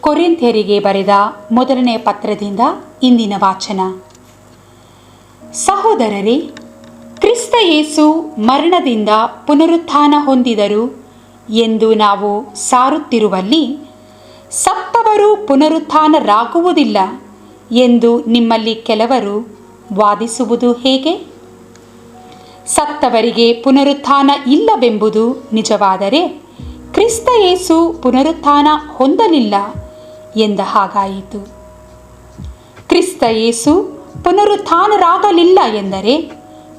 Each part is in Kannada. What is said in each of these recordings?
ಕೊರಿಂಥ್ಯರಿಗೆ ಬರೆದ ಮೊದಲನೇ ಪತ್ರದಿಂದ ಇಂದಿನ ವಾಚನ. ಸಹೋದರರೇ, ಕ್ರಿಸ್ತ ಯೇಸು ಮರಣದಿಂದ ಪುನರುತ್ಥಾನ ಹೊಂದಿದರು ಎಂದು ನಾವು ಸಾರುತ್ತಿರುವಲ್ಲಿ, ಸತ್ತವರು ಪುನರುತ್ಥಾನರಾಗುವುದಿಲ್ಲ ಎಂದು ನಿಮ್ಮಲ್ಲಿ ಕೆಲವರು ವಾದಿಸುವುದು ಹೇಗೆ? ಸತ್ತವರಿಗೆ ಪುನರುತ್ಥಾನ ಇಲ್ಲವೆಂಬುದು ನಿಜವಾದರೆ ಕ್ರಿಸ್ತ ಯೇಸು ಪುನರುತ್ಥಾನ ಹೊಂದಲಿಲ್ಲ ಎಂದ ಹಾಗಾಯಿತು. ಕ್ರಿಸ್ತ ಯೇಸು ಪುನರುತ್ಥಾನರಾಗಲಿಲ್ಲ ಎಂದರೆ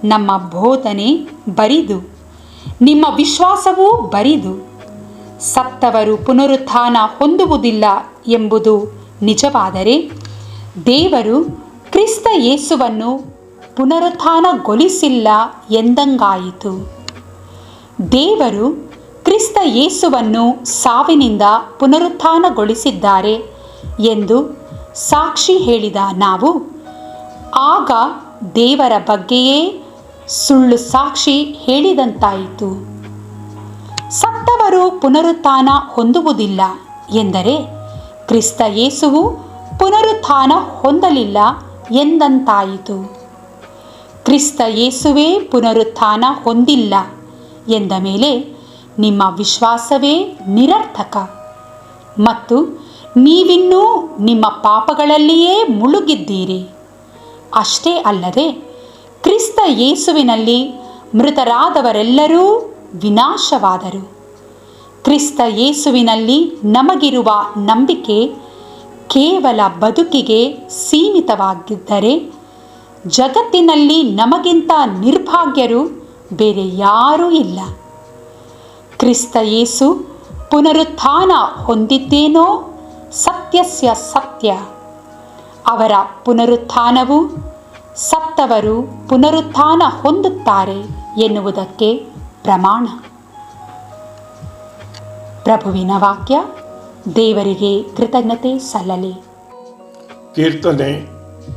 ನಮ್ಮ ಬೋಧನೆ ಬರಿದು, ನಿಮ್ಮ ವಿಶ್ವಾಸವೂ ಬರಿದು, ಸತ್ತವರು ಪುನರುತ್ಥಾನ ಹೊಂದುವುದಿಲ್ಲ ಎಂಬುದು ನಿಜವಾದರೆ ದೇವರು ಕ್ರಿಸ್ತ ಯೇಸುವನ್ನು ಪುನರುತ್ಥಾನಗೊಳಿಸಿಲ್ಲ ಎಂದಂಗಾಯಿತು. ದೇವರು ಕ್ರಿಸ್ತ ಯೇಸುವನ್ನು ಸಾವಿನಿಂದ ಪುನರುತ್ಥಾನಗೊಳಿಸಿದ್ದಾರೆ ಎಂದು ಸಾಕ್ಷಿ ಹೇಳಿದ ನಾವು, ಆಗ ದೇವರ ಬಗ್ಗೆಯೇ ಸುಳ್ಳು ಸಾಕ್ಷಿ ಹೇಳಿದಂತಾಯಿತು. ಸತ್ತವರು ಪುನರುತ್ಥಾನ ಹೊಂದುವುದಿಲ್ಲ ಎಂದರೆ ಕ್ರಿಸ್ತ ಯೇಸುವು ಪುನರುತ್ಥಾನ ಹೊಂದಲಿಲ್ಲ ಎಂದಂತಾಯಿತು. ಕ್ರಿಸ್ತ ಯೇಸುವೇ ಪುನರುತ್ಥಾನ ಹೊಂದಿಲ್ಲ ಎಂದ ಮೇಲೆ ನಿಮ್ಮ ವಿಶ್ವಾಸವೇ ನಿರರ್ಥಕ. ಮತ್ತು ನೀವಿನ್ನೂ ನಿಮ್ಮ ಪಾಪಗಳಲ್ಲಿಯೇ ಮುಳುಗಿದ್ದೀರಿ. ಅಷ್ಟೇ ಅಲ್ಲದೆ ಕ್ರಿಸ್ತ ಯೇಸುವಿನಲ್ಲಿ ಮೃತರಾದವರೆಲ್ಲರೂ ವಿನಾಶವಾದರು. ಕ್ರಿಸ್ತ ಯೇಸುವಿನಲ್ಲಿ ನಮಗಿರುವ ನಂಬಿಕೆ ಕೇವಲ ಬದುಕಿಗೆ ಸೀಮಿತವಾಗಿದ್ದರೆ ಜಗತ್ತಿನಲ್ಲಿ ನಮಗಿಂತ ನಿರ್ಭಾಗ್ಯರು ಬೇರೆ ಯಾರೂ ಇಲ್ಲ. ಕ್ರಿಸ್ತ ಯೇಸು ಪುನರುತ್ಥಾನ ಹೊಂದಿದ್ದೇನೋ ಸತ್ಯಸ್ಯ ಸತ್ಯ. ಅವರ ಪುನರುತ್ಥಾನವು ಸತ್ತವರು ಪುನರುತ್ಥಾನ ಹೊಂದುತ್ತಾರೆ ಎನ್ನುವುದಕ್ಕೆ ಪ್ರಮಾಣ. ಪ್ರಭುವಿನ ವಾಕ್ಯ, ದೇವರಿಗೆ ಕೃತಜ್ಞತೆ ಸಲ್ಲಲಿ. ಕೀರ್ತನೆ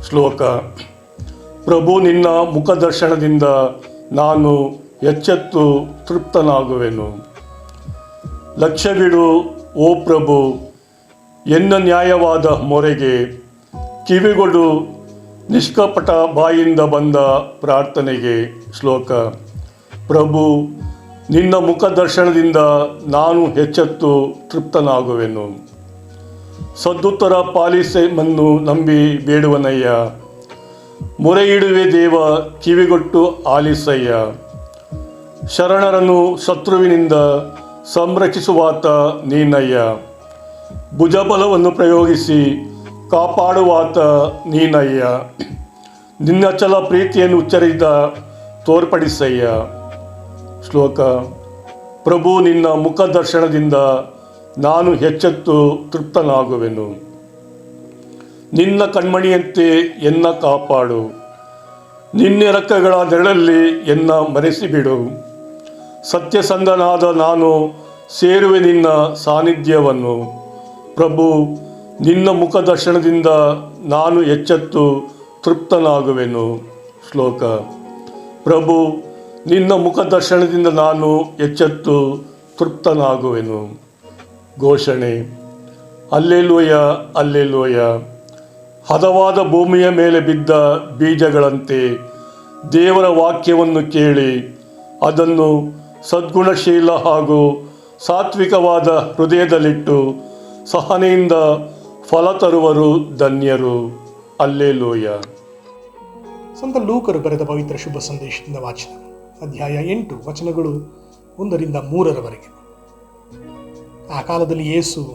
ಶ್ಲೋಕ. ಪ್ರಭು ನಿನ್ನ ಮುಖದರ್ಶನದಿಂದ ನಾನು ಎಚ್ಚೆತ್ತು ತೃಪ್ತನಾಗುವೆನು. ಲಕ್ಷ್ಯವಿಡು ಓ ಪ್ರಭು, ಎನ್ನ ನ್ಯಾಯವಾದ ಮೊರೆಗೆ ಕಿವಿಗೊಡು ನಿಷ್ಕಪಟ ಬಾಯಿಂದ ಬಂದ ಪ್ರಾರ್ಥನೆಗೆ ಶ್ಲೋಕ. ಪ್ರಭು, ನಿನ್ನ ಮುಖದರ್ಶನದಿಂದ ನಾನು ಹೆಚ್ಚೆತ್ತು ತೃಪ್ತನಾಗುವೆನು. ಸದ್ದುತ್ತರ ಪಾಲಿಸೆಮನ್ನು ನಂಬಿ ಬೇಡುವನಯ್ಯ. ಮೊರೆಯಿಡುವೆ ದೇವ, ಕಿವಿಗೊಟ್ಟು ಆಲಿಸಯ್ಯ. ಶರಣರನ್ನು ಶತ್ರುವಿನಿಂದ ಸಂರಕ್ಷಿಸುವಾತ ನೀನಯ್ಯ. ಭುಜಬಲವನ್ನು ಪ್ರಯೋಗಿಸಿ ಕಾಪಾಡುವಾತ ನೀನಯ್ಯ. ನಿನ್ನ ಚಲ ಪ್ರೀತಿಯನ್ನು ಉಚ್ಚರಿದ ತೋರ್ಪಡಿಸಯ್ಯ. ಶ್ಲೋಕ. ಪ್ರಭು, ನಿನ್ನ ಮುಖದರ್ಶನದಿಂದ ನಾನು ಹೆಚ್ಚೆತ್ತು ತೃಪ್ತನಾಗುವೆನು. ನಿನ್ನ ಕಣ್ಮಣಿಯಂತೆ ಎನ್ನ ಕಾಪಾಡು. ನಿನ್ನೆ ರಕ್ಕಗಳ ನೆರಳಲ್ಲಿ ಎನ್ನ ಮರೆಸಿಬಿಡು. ಸತ್ಯಸಂಧನಾದ ನಾನು ಸೇರುವೆ ನಿನ್ನ ಸಾನ್ನಿಧ್ಯವನ್ನು. ಪ್ರಭು, ನಿನ್ನ ಮುಖದರ್ಶನದಿಂದ ನಾನು ಎಚ್ಚೆತ್ತು ತೃಪ್ತನಾಗುವೆನು. ಶ್ಲೋಕ. ಪ್ರಭು, ನಿನ್ನ ಮುಖದರ್ಶನದಿಂದ ನಾನು ಎಚ್ಚೆತ್ತು ತೃಪ್ತನಾಗುವೆನು. ಘೋಷಣೆ. ಅಲ್ಲೆಲ್ಲೋಯ ಅಲ್ಲೆಲ್ಲೋಯ ಹದವಾದ ಭೂಮಿಯ ಮೇಲೆ ಬಿದ್ದ ಬೀಜಗಳಂತೆ ದೇವರ ವಾಕ್ಯವನ್ನು ಕೇಳಿ ಅದನ್ನು ಸದ್ಗುಣಶೀಲ ಹಾಗೂ ಸಾತ್ವಿಕವಾದ ಹೃದಯದಲ್ಲಿಟ್ಟು ಸಹನೆಯಿಂದ ಫಲ ತರುವರು ಧನ್ಯರು. ಅಲ್ಲೆಲೂಯ. ಸಂತ ಲೂಕರು ಬರೆದ ಪವಿತ್ರ ಶುಭ ಸಂದೇಶದಿಂದ ವಾಚನ. ಅಧ್ಯಾಯ ಎಂಟು, ವಚನಗಳು ಒಂದರಿಂದ ಮೂರರವರೆಗೆ. ಆ ಕಾಲದಲ್ಲಿ ಯೇಸು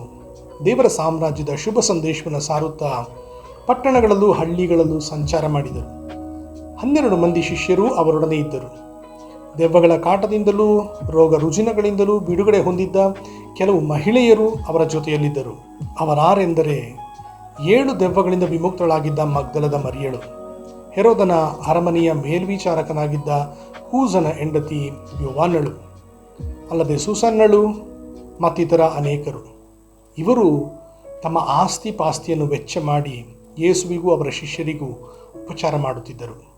ದೇವರ ಸಾಮ್ರಾಜ್ಯದ ಶುಭ ಸಂದೇಶವನ್ನು ಸಾರುತ್ತಾ ಪಟ್ಟಣಗಳಲ್ಲೂ ಹಳ್ಳಿಗಳಲ್ಲೂ ಸಂಚಾರ ಮಾಡಿದರು. ಹನ್ನೆರಡು ಮಂದಿ ಶಿಷ್ಯರು ಅವರೊಡನೆ ಇದ್ದರು. ದೆವ್ವಗಳ ಕಾಟದಿಂದಲೂ, ರೋಗ ರುಜಿನಗಳಿಂದಲೂ ಬಿಡುಗಡೆ ಹೊಂದಿದ್ದ ಕೆಲವು ಮಹಿಳೆಯರು ಅವರ ಜೊತೆಯಲ್ಲಿದ್ದರು. ಅವರಾರೆಂದರೆ, ಏಳು ದೆವ್ವಗಳಿಂದ ವಿಮುಕ್ತಳಾಗಿದ್ದ ಮಗ್ದಲದ ಮರಿಯಳು. ಹೆರೋದನ ಅರಮನೆಯ ಮೇಲ್ವಿಚಾರಕನಾಗಿದ್ದ ಕೂಸನ ಹೆಂಡತಿ ಯೋವಾನಳು. ಅಲ್ಲದೆ ಸುಸನ್ನಳು, ಮತ್ತಿತರ ಅನೇಕರು. ಇವರು ತಮ್ಮ ಆಸ್ತಿ ಪಾಸ್ತಿಯನ್ನು ವೆಚ್ಚ ಮಾಡಿ ಯೇಸುವಿಗೂ ಅವರ ಶಿಷ್ಯರಿಗೂ ಉಪಚಾರ ಮಾಡುತ್ತಿದ್ದರು.